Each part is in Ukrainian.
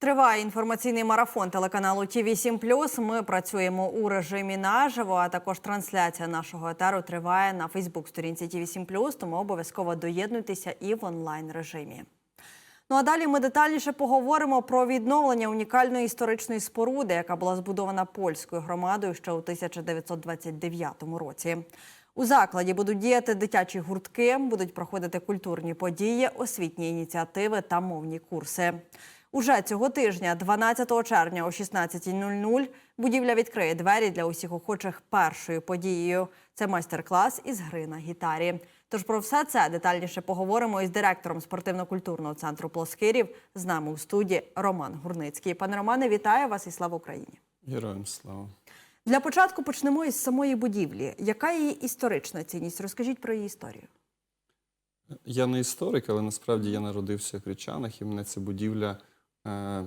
Триває інформаційний марафон телеканалу ТІВІ 7 Ми працюємо у режимі наживо, а також трансляція нашого етеру триває на Фейсбук-сторінці ТІВІ 7 тому обов'язково доєднуйтеся і в онлайн режимі. Ну а далі ми детальніше поговоримо про відновлення унікальної історичної споруди, яка була збудована польською громадою ще у 1929 році. У закладі будуть діяти дитячі гуртки, будуть проходити культурні події, освітні ініціативи та мовні курси. Уже цього тижня, 12 червня о 16.00, будівля відкриє двері для усіх охочих першою подією. Це майстер-клас із гри на гітарі. Тож про все це детальніше поговоримо із директором спортивно-культурного центру Плоскирів. З нами у студії Роман Гурницький. Пане Романе, вітаю вас і слава Україні! Героям слава. Для початку почнемо із самої будівлі. Яка її історична цінність? Розкажіть про її історію. Я не історик, але насправді я народився в Кричанах, і мене ця будівля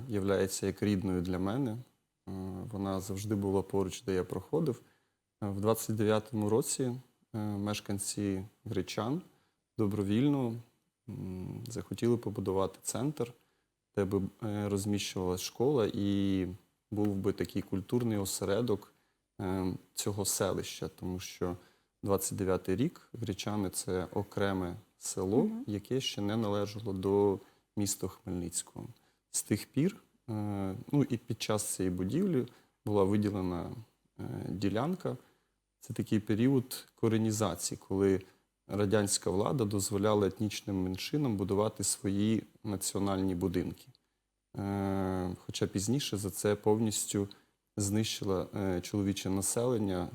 являється як рідною для мене. Е, вона завжди була поруч, де я проходив. Е, в 29-му році е, мешканці Гречан добровільно захотіли побудувати центр, де би е, розміщувалася школа, і був би такий культурний осередок е, цього селища, тому що 29-й рік Гречани це окреме село, яке ще не належало до міста Хмельницького. З тих пір, е, ну і під час цієї будівлі була виділена е, ділянка. Це такий період коренізації, коли радянська влада дозволяла етнічним меншинам будувати свої національні будинки. Е, Хоча пізніше за це повністю знищила чоловіче населення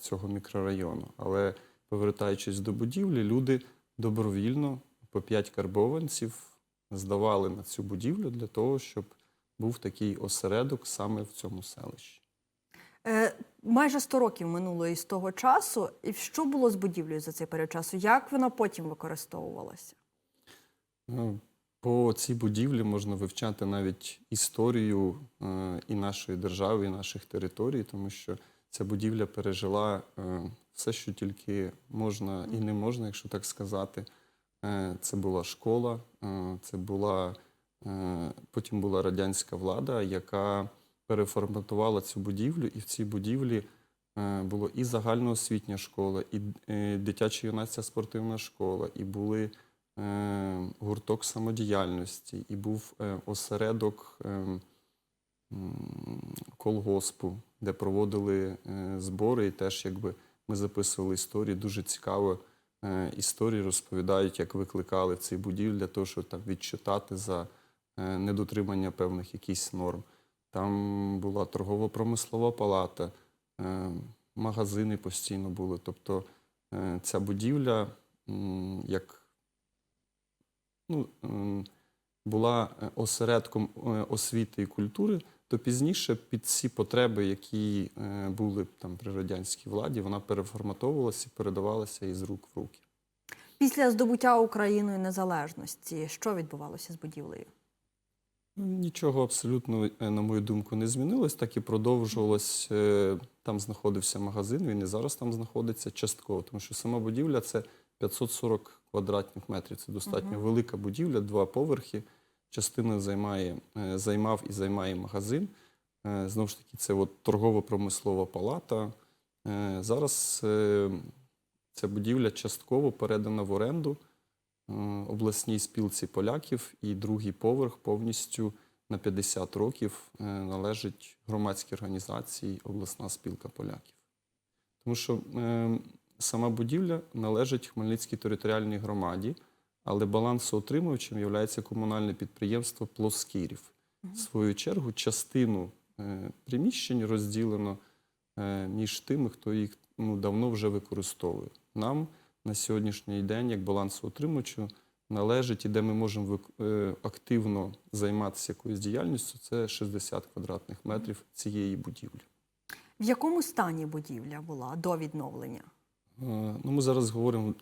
цього мікрорайону. Але повертаючись до будівлі, люди добровільно по 5 карбованців здавали на цю будівлю для того, щоб був такий осередок саме в цьому селищі. Е, майже 100 років минуло із того часу. І що було з будівлею за цей період часу? Як вона потім використовувалася? Ну, По цій будівлі можна вивчати навіть історію е, і нашої держави, і наших територій, тому що ця будівля пережила е, все, що тільки можна і не можна, якщо так сказати. Е, це була школа, е, це була е, потім була радянська влада, яка переформатувала цю будівлю, і в цій будівлі було і загальноосвітня школа, і дитяча юнацька спортивна школа, і були гурток самодіяльності, і був осередок колгоспу, де проводили збори, і теж якби ми записували історії. Дуже цікаво історії розповідають, як викликали в цій будівлі для того, щоб там відчитати за е, недотримання певних якісь норм. Там була торгово-промислова палата, е, магазини постійно були. Тобто е, ця будівля як ну, була е, осередком е, освіти і культури, то пізніше під ці потреби, які е, були там при радянській владі, вона переформатовувалася і передавалася із рук в руки. Після здобуття Україною незалежності, що відбувалося з будівлею? Нічого абсолютно, е, на мою думку, не змінилось, так і продовжувалось. Е, Там знаходився магазин, він і зараз там знаходиться частково, тому що сама будівля це 540 квадратних метрів. Це достатньо велика будівля, два поверхи. Частина займає, е, займав і займає магазин. Е, Знову ж таки, це от торгово-промислова палата. Е, Зараз ця будівля частково передана в оренду обласній спілці поляків, і другий поверх повністю на 50 років належить громадській організації обласна спілка поляків. Тому що е, сама будівля належить Хмельницькій територіальній громаді, але балансоотримувачем є комунальне підприємство Плоскирів. В свою чергу, частину е, приміщень розділено е, між тими, хто їх ну, давно вже використовує. Нам на сьогоднішній день, як балансоутримувачу, належить і де ми можемо е, активно займатися якоюсь діяльністю, це 60 квадратних метрів цієї будівлі. В якому стані будівля була до відновлення? Ну, ми зараз говоримо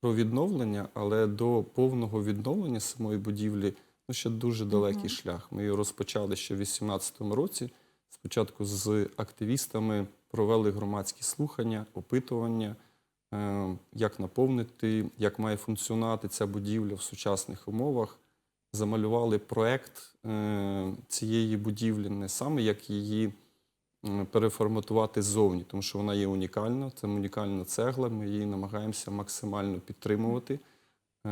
про відновлення, але до повного відновлення самої будівлі ну, ще дуже далекий шлях. Ми його розпочали ще в 2018 році. Спочатку з активістами провели громадські слухання, опитування, е, як наповнити, як має функціонувати ця будівля в сучасних умовах. замалювали проект е, цієї будівлі, не саме як її переформатувати ззовні, тому що вона є унікальна, це унікальна цегла. Ми її намагаємося максимально підтримувати. Е,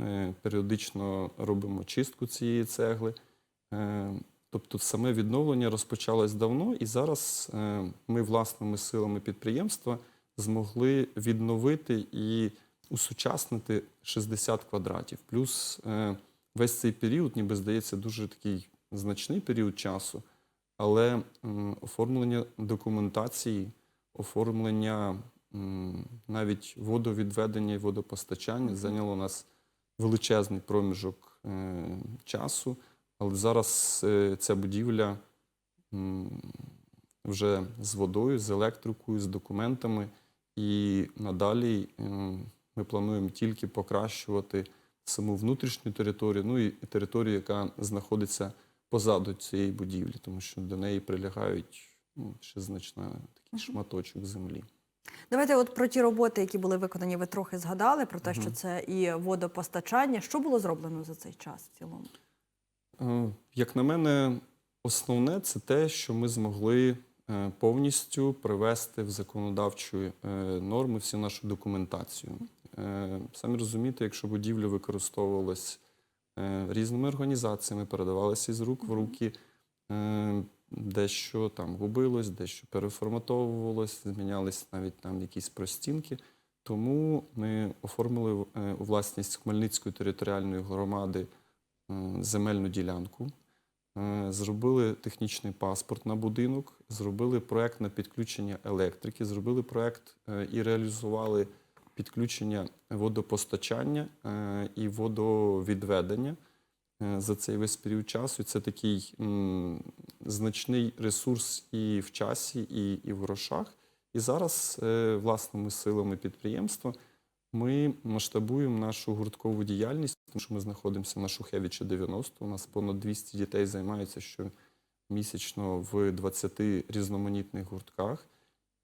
е, Періодично робимо чистку цієї цегли. Е, Тобто саме відновлення розпочалось давно, і зараз ми власними силами підприємства змогли відновити і усучаснити 60 квадратів. Плюс весь цей період, ніби здається, дуже такий значний період часу, але оформлення документації, оформлення навіть водовідведення і водопостачання зайняло нас величезний проміжок е, часу. Але зараз е, ця будівля вже з водою, з електрикою, з документами. І надалі е, ми плануємо тільки покращувати саму внутрішню територію, ну і територію, яка знаходиться позаду цієї будівлі, тому що до неї прилягають ну, ще значна такий шматочок землі. Давайте от про ті роботи, які були виконані, ви трохи згадали про те, що це і водопостачання. Що було зроблено за цей час в цілому? Е, Як на мене, основне це те, що ми змогли е, повністю привести в законодавчу е, норму всю нашу документацію. Самі розумієте, якщо будівля використовувалась різними організаціями, передавалася із рук в руки, е, дещо там губилось, дещо переформатовувалось, змінялись навіть там якісь простінки. Тому ми оформили е, у власність Хмельницької територіальної громади е, земельну ділянку, е, зробили технічний паспорт на будинок, зробили проект на підключення електрики, зробили проект е, і реалізували підключення водопостачання е, і водовідведення е, за цей весь період часу. Це такий значний ресурс і в часі, і, і в грошах. І зараз е, власними силами підприємства ми масштабуємо нашу гурткову діяльність, тому що ми знаходимося на Шухевича 90. У нас понад 200 дітей займаються щомісячно в 20 різноманітних гуртках.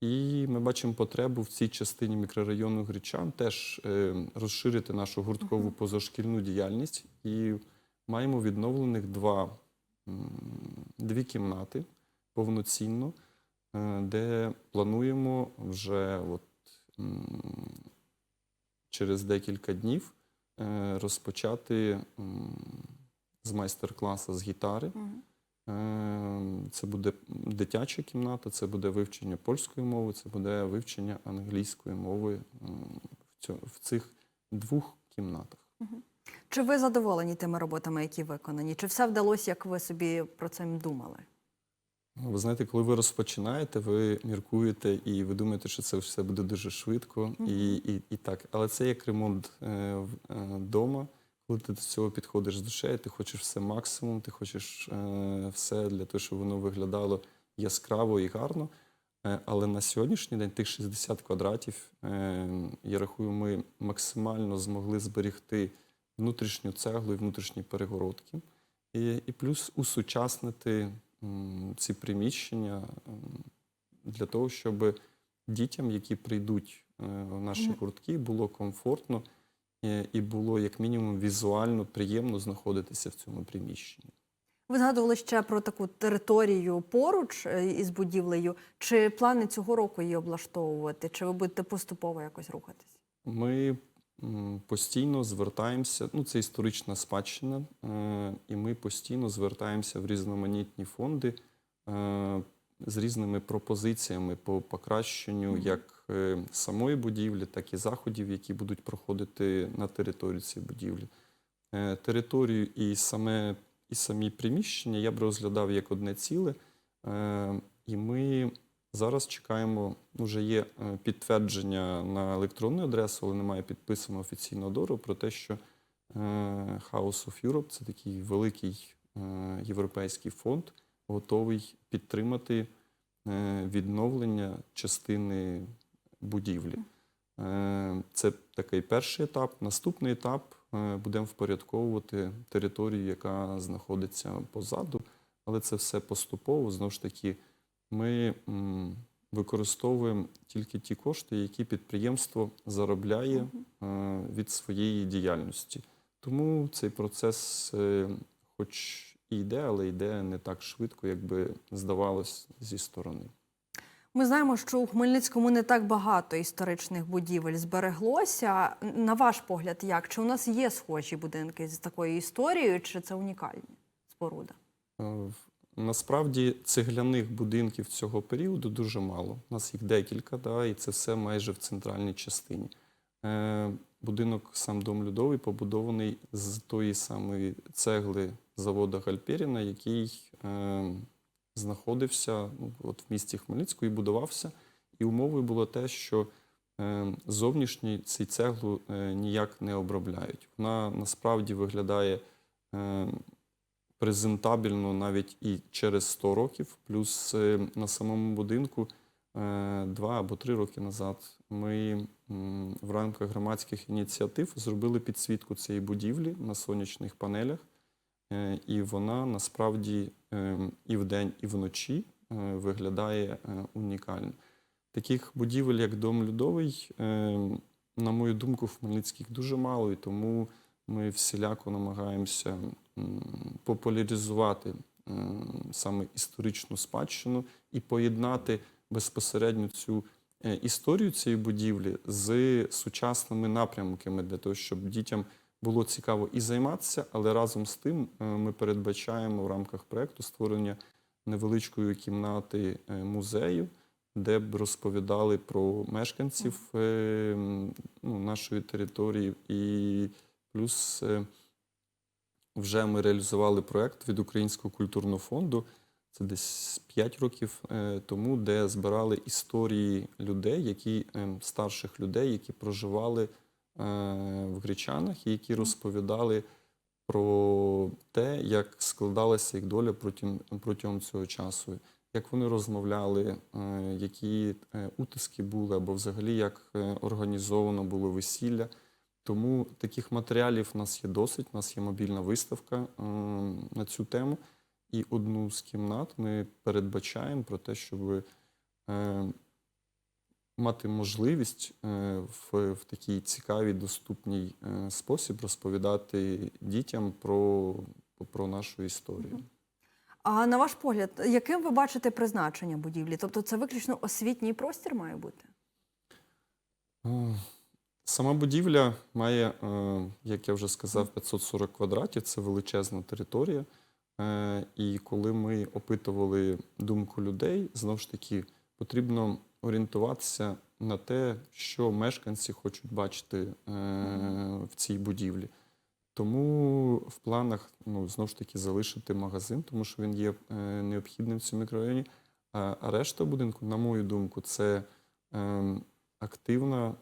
І ми бачимо потребу в цій частині мікрорайону Гречан теж е, розширити нашу гурткову позашкільну діяльність. І маємо відновлених два, дві кімнати повноцінно, е, де плануємо вже от, через декілька днів е, розпочати з майстер-класу з гітари. Е, Це буде дитяча кімната, це буде вивчення польської мови, це буде вивчення англійської мови в цих двох кімнатах. Чи ви задоволені тими роботами, які виконані? Чи все вдалося, як ви собі про це думали? Ви знаєте, коли ви розпочинаєте, ви міркуєте і ви думаєте, що це все буде дуже швидко і, і, і так. Але це як ремонт е, вдома. Коли ти до цього підходиш з душею, ти хочеш все максимум, ти хочеш е, все для того, щоб воно виглядало яскраво і гарно. Е, але на сьогоднішній день тих 60 квадратів, е, я рахую, ми максимально змогли зберегти внутрішню цеглу і внутрішні перегородки. І, і плюс усучаснити м, ці приміщення м, для того, щоб дітям, які прийдуть е, в наші гуртки, було комфортно і було як мінімум візуально приємно знаходитися в цьому приміщенні. Ви згадували ще про таку територію поруч е, із будівлею. Чи плани цього року її облаштовувати? Чи ви будете поступово якось рухатись? Ми постійно звертаємося, ну це історична спадщина, е, і ми постійно звертаємося в різноманітні фонди е, з різними пропозиціями по покращенню як е, самої будівлі, так і заходів, які будуть проходити на території цієї будівлі. Е, Територію і саме і самі приміщення я б розглядав як одне ціле. Е, І ми зараз чекаємо, вже є е, підтвердження на електронну адресу, але немає підписаного офіційного дору про те, що е, House of Europe це такий великий е, європейський фонд, готовий підтримати е, відновлення частини будівлі. Е, Це такий перший етап. Наступний етап е, будемо впорядковувати територію, яка знаходиться позаду, але це все поступово. Знову ж таки, ми використовуємо тільки ті кошти, які підприємство заробляє е, від своєї діяльності. Тому цей процес, хоч і йде, але йде не так швидко, як би здавалось зі сторони. Ми знаємо, що у Хмельницькому не так багато історичних будівель збереглося. На ваш погляд, як? Чи у нас є схожі будинки з такою історією, чи це унікальні споруда? Е, Насправді цегляних будинків цього періоду дуже мало. У нас їх декілька, да, і це все майже в центральній частині. Е, будинок сам дом Людовий побудований з тої самої цегли заводу Гальперіна, який е, знаходився ну, от в місті Хмельницьку і будувався. І умовою було те, що е, зовнішній цей цеглу е, ніяк не обробляють. Вона насправді виглядає. Е, презентабельно навіть і через 100 років. Плюс на самому будинку два або три роки назад ми в рамках громадських ініціатив зробили підсвітку цієї будівлі на сонячних панелях. І вона насправді і вдень, і вночі е, виглядає е, унікально. Таких будівель, як Дом Людовий, е, на мою думку, в Хмельницьких дуже мало, і тому ми всіляко намагаємося популяризувати саме історичну спадщину і поєднати безпосередньо цю е, історію цієї будівлі з сучасними напрямками для того, щоб дітям було цікаво і займатися, але разом з тим е, ми передбачаємо в рамках проекту створення невеличкої кімнати е, музею, де б розповідали про мешканців е, ну, нашої території і Плюс вже ми реалізували проєкт від Українського культурного фонду. Це десь 5 років тому, де збирали історії людей, які е, старших людей, які проживали в Гречанах, які розповідали про те, як складалася їх доля протягом, протягом цього часу, як вони розмовляли, е, які е, утиски були, або взагалі як е, організовано було весілля. Тому таких матеріалів у нас є досить. У нас є мобільна виставка е, на цю тему. І одну з кімнат ми передбачаємо про те, щоб е, мати можливість е, в, в такий цікавий, доступній е, спосіб розповідати дітям про, про нашу історію. А на ваш погляд, яким ви бачите призначення будівлі? Тобто це виключно освітній простір має бути? Е, Сама будівля має, як я вже сказав, 540 квадратів. Це величезна територія. І коли ми опитували думку людей, знову ж таки потрібно орієнтуватися на те, що мешканці хочуть бачити е, в цій будівлі. Тому в планах ну, знову ж таки залишити магазин, тому що він є е, необхідним в цьому мікрорайоні. А а решта будинку, на мою думку, це е, активна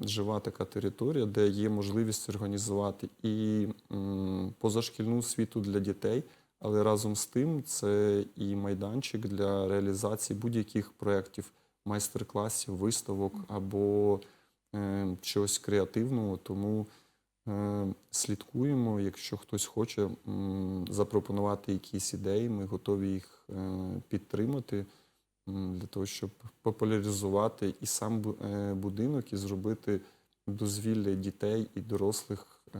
жива така територія, де є можливість організувати і м, позашкільну освіту для дітей, але разом з тим це і майданчик для реалізації будь-яких проєктів, майстер-класів, виставок або е, чогось креативного. Тому е, слідкуємо. Якщо хтось хоче м, запропонувати якісь ідеї, ми готові їх е, підтримати м, для того, щоб популяризувати і сам е, будинок, і зробити дозвілля дітей і дорослих е,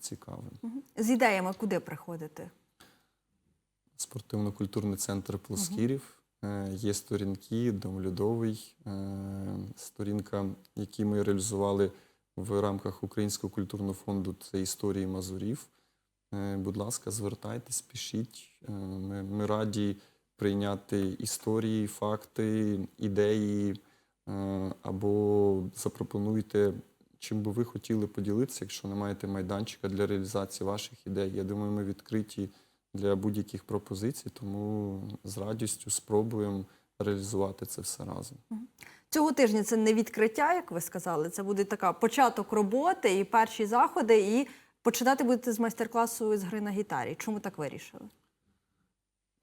цікавим. З ідеями куди приходити? Спортивно-культурний центр Плоскірів. Е, Є сторінки, Дом Льодовий, е, сторінка, які ми реалізували в рамках Українського культурного фонду це історії Мазурів. Е, Будь ласка, звертайтесь, пишіть. Ми, ми раді прийняти історії, факти, ідеї або запропонуйте, чим би ви хотіли поділитися, якщо не маєте майданчика для реалізації ваших ідей. Я думаю, ми відкриті для будь-яких пропозицій, тому з радістю спробуємо реалізувати це все разом. Цього тижня це не відкриття, як ви сказали. Це буде така початок роботи і перші заходи. І починати будете з майстер-класу з гри на гітарі. Чому так вирішили?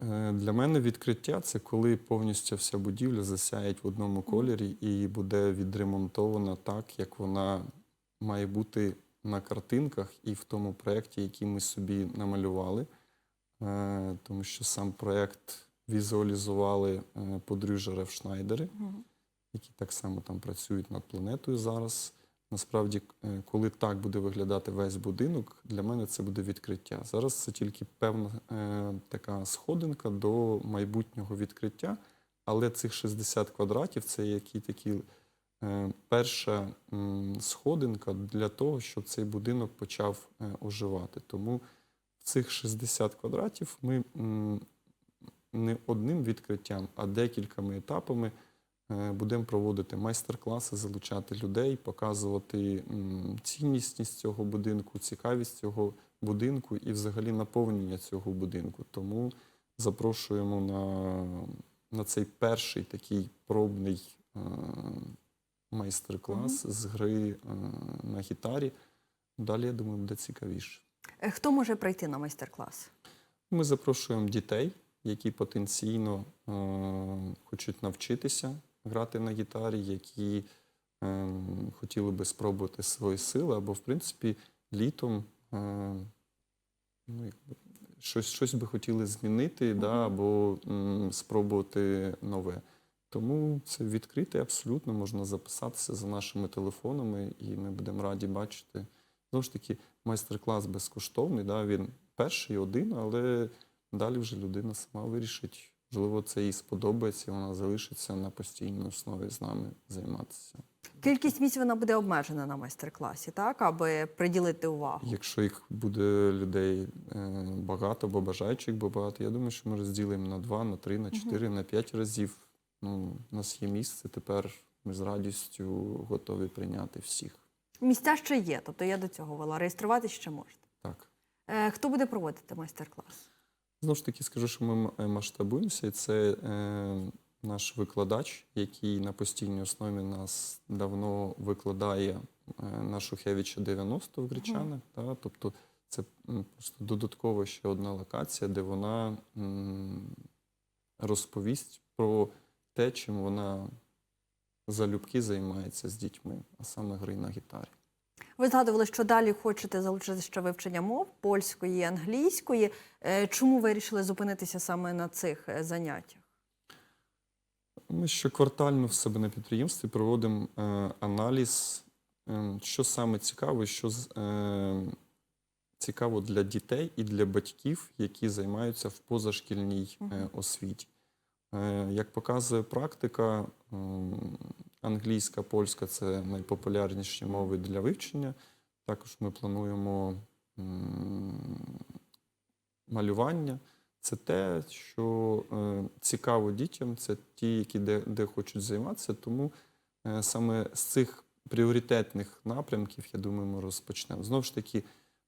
Е, Для мене відкриття це коли повністю вся будівля засяє в одному кольорі і буде відремонтована так, як вона має бути на картинках і в тому проєкті, який ми собі намалювали. Е, Тому що сам проєкт візуалізували е, подружжя Ревшнайдери, які так само там працюють над планетою зараз. насправді, е, коли так буде виглядати весь будинок, для мене це буде відкриття. Зараз це тільки певна е, така сходинка до майбутнього відкриття, але цих 60 квадратів це які такі е, перша м, сходинка для того, щоб цей будинок почав е, оживати. Тому в цих 60 квадратів ми не одним відкриттям, а декількома етапами е, будемо проводити майстер-класи, залучати людей, показувати цінність цього будинку, цікавість цього будинку і взагалі наповнення цього будинку. Тому запрошуємо на, на цей перший такий пробний е, майстер-клас з гри е, на гітарі. Далі, я думаю, буде цікавіше. Е, Хто може прийти на майстер-клас? Ми запрошуємо дітей, які потенційно е, хочуть навчитися грати на гітарі, які е, хотіли би спробувати свої сили, або, в принципі, літом е, ну, якби, щось, щось би хотіли змінити, да, або м, спробувати нове. Тому це відкрите абсолютно, можна записатися за нашими телефонами, і ми будемо раді бачити. Знову ж таки, майстер-клас безкоштовний, да, він перший один, але далі вже людина сама вирішить. Можливо, це їй сподобається, і вона залишиться на постійній основі з нами займатися. Кількість місць вона буде обмежена на майстер-класі, так, аби приділити увагу. Якщо їх буде людей е, багато, бо бажаючих бо багато, я думаю, що ми розділимо на два, на три, на чотири, на п'ять разів. Ну, у нас є місце, тепер ми з радістю готові прийняти всіх. Місця ще є, тобто я до цього вела. Реєструватися ще можна. Так. Е, Хто буде проводити майстер-клас? Знову ж таки скажу, що ми е, масштабуємося, і це е, наш викладач, який на постійній основі нас давно викладає е, на Шухевича 90 в Гречанах. Да? Тобто це просто додатково ще одна локація, де вона м, розповість про те, чим вона залюбки займається з дітьми, а саме гри на гітарі. Ви згадували, що далі хочете залучити ще вивчення мов польської і англійської. Е, Чому ви вирішили зупинитися саме на цих е, заняттях? Ми щоквартально в себе на підприємстві проводимо е, аналіз, що саме цікаво, що цікаво для дітей і для батьків, які займаються в позашкільній освіті. Як показує практика, англійська, польська це найпопулярніші мови для вивчення. Також ми плануємо малювання. Це те, що е, цікаво дітям, це ті, які де, де хочуть займатися. Тому е, саме з цих пріоритетних напрямків, я думаю, ми розпочнемо. Знову ж таки,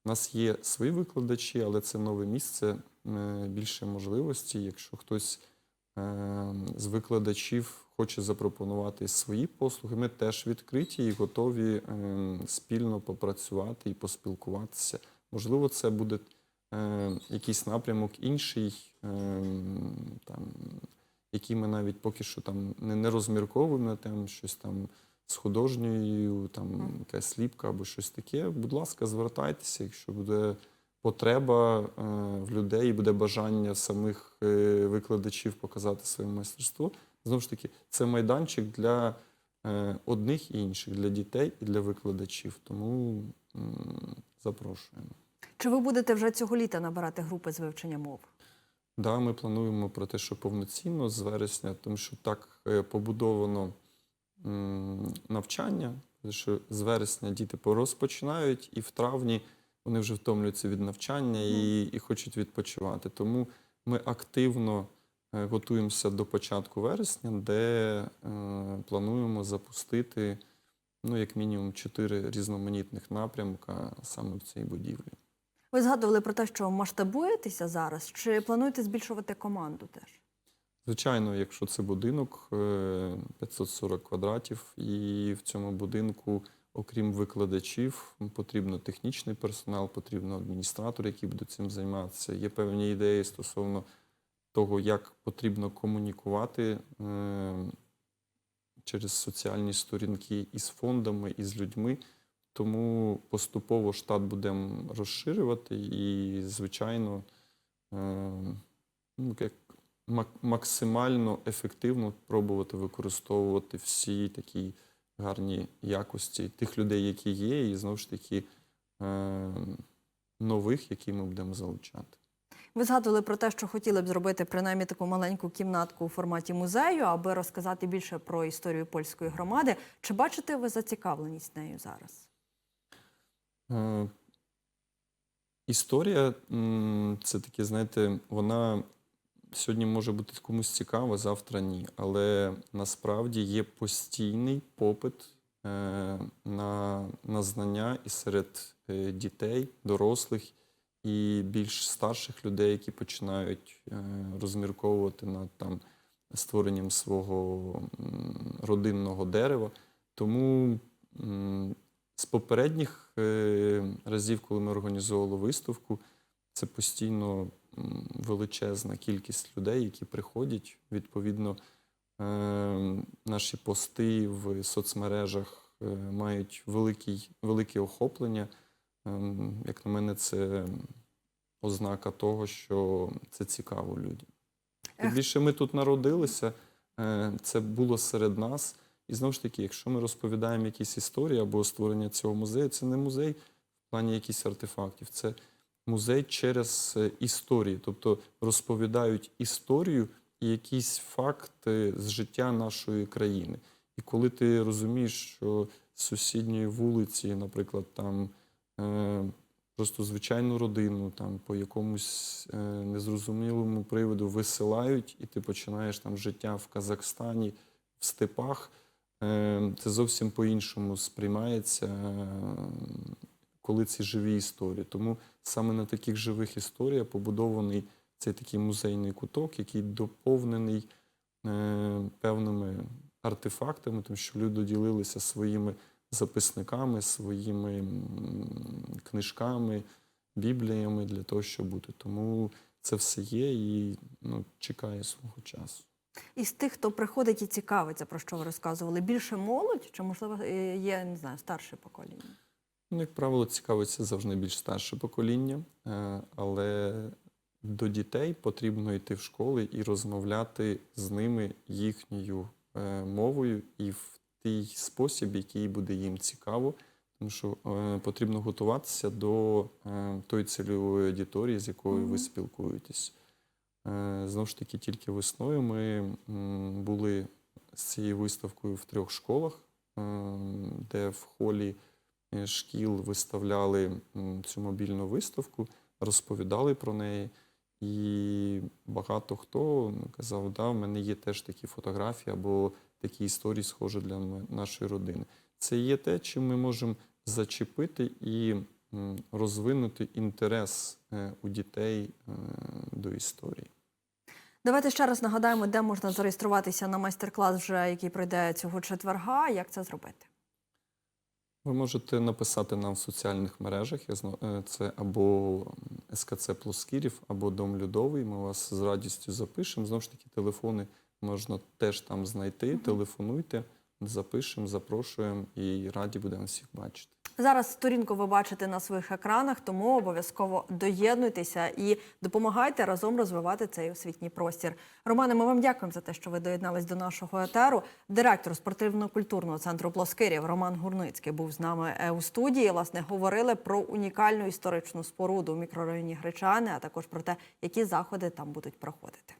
у нас є свої викладачі, але це нове місце, е, більше можливостей. Якщо хтось е, з викладачів хоче запропонувати свої послуги, ми теж відкриті і готові е, спільно попрацювати і поспілкуватися. Можливо, це буде е, якийсь напрямок інший, е, там, який ми навіть поки що там не, розмірковуємо тему, щось там з художньою, там якась сліпка або щось таке. Будь ласка, звертайтеся, якщо буде потреба е, в людей, буде бажання самих е, викладачів показати своє майстерство. Знову ж таки, це майданчик для е, одних і інших, для дітей і для викладачів. Тому запрошуємо. Чи ви будете вже цього літа набирати групи з вивчення мов? Да, ми плануємо про те, що повноцінно з вересня, тому що так е, побудовано навчання, що з вересня діти порозпочинають, і в травні вони вже втомлюються від навчання і, і хочуть відпочивати. Тому ми активно готуємося до початку вересня, де е, плануємо запустити ну, як мінімум чотири різноманітних напрямка саме в цій будівлі. Ви згадували про те, що масштабуєтеся зараз, чи плануєте збільшувати команду теж? Звичайно, якщо це будинок е, 540 квадратів, і в цьому будинку, окрім викладачів, потрібно технічний персонал, потрібно адміністратор, який буде цим займатися. Є певні ідеї стосовно того, як потрібно комунікувати е, через соціальні сторінки із фондами, і з людьми. Тому поступово штат будемо розширювати і, звичайно, е, ну, як максимально ефективно пробувати використовувати всі такі гарні якості тих людей, які є, і знову ж таки е, нових, які ми будемо залучати. Ви згадували про те, що хотіли б зробити принаймні таку маленьку кімнатку у форматі музею, аби розказати більше про історію польської громади. Чи бачите ви зацікавленість нею зараз? Е, Історія це таке, знаєте, вона сьогодні може бути комусь цікава, завтра ні. Але насправді є постійний попит е, на, на знання і серед е, дітей, дорослих і більш старших людей, які починають е, розмірковувати над там створенням свого родинного дерева. Тому з попередніх е, разів, коли ми організовували виставку, це постійно величезна кількість людей, які приходять. Відповідно, е, наші пости в соцмережах мають великий, велике охоплення. Ем, Як на мене, це ознака того, що це цікаво людям. Тим більше ми тут народилися, е, це було серед нас. І знову ж таки, якщо ми розповідаємо якісь історії або створення цього музею, це не музей в плані якихось артефактів, це музей через е, історії, тобто розповідають історію і якісь факти з життя нашої країни. І коли ти розумієш, що з сусідньої вулиці, наприклад, там е, просто звичайну родину, там по якомусь е, незрозумілому приводу висилають, і ти починаєш там життя в Казахстані, в степах. Е, Це зовсім по-іншому сприймається, е, коли ці живі історії. Тому саме на таких живих історіях побудований цей такий музейний куток, який доповнений е, певними артефактами, тому що люди ділилися своїми записниками, своїми книжками, бібліями для того, щоб бути. Тому це все є і ну, чекає свого часу. Із тих, хто приходить і цікавиться, про що ви розказували, більше молодь, чи можливо е, є не знаю, старше покоління? Ну, як правило, цікавиться завжди більш старше покоління, е, але до дітей потрібно йти в школи і розмовляти з ними їхньою е, мовою і в той спосіб, який буде їм цікаво, тому що е, потрібно готуватися до е, тої цільової аудиторії, з якою ви спілкуєтесь. Е, Знову ж таки, тільки весною ми м, були з цією виставкою в трьох школах, е, де в холі е, шкіл виставляли цю мобільну виставку, розповідали про неї. І багато хто ну, казав, да, в мене є теж такі фотографії або такі історії, схожі для нашої родини. Це є те, чим ми можемо зачепити і розвинути інтерес е, у дітей е, до історії. Давайте ще раз нагадаємо, де можна зареєструватися на майстер-клас, вже який пройде цього четверга. Як це зробити? Ви можете написати нам в соціальних мережах. Е, Це або СКЦ Плоскірів, або Дом Людовий. Ми вас з радістю запишемо. Знову ж таки, телефони можна теж там знайти. Телефонуйте, запишемо, запрошуємо і раді будемо всіх бачити. Зараз сторінку ви бачите на своїх екранах, тому обов'язково доєднуйтеся і допомагайте разом розвивати цей освітній простір. Романе, ми вам дякуємо за те, що ви доєднались до нашого етеру. Директор спортивно-культурного центру Плоскирів Роман Гурницький був з нами е, у студії. Власне, говорили про унікальну історичну споруду в мікрорайоні Гречани, а також про те, які заходи там будуть проходити.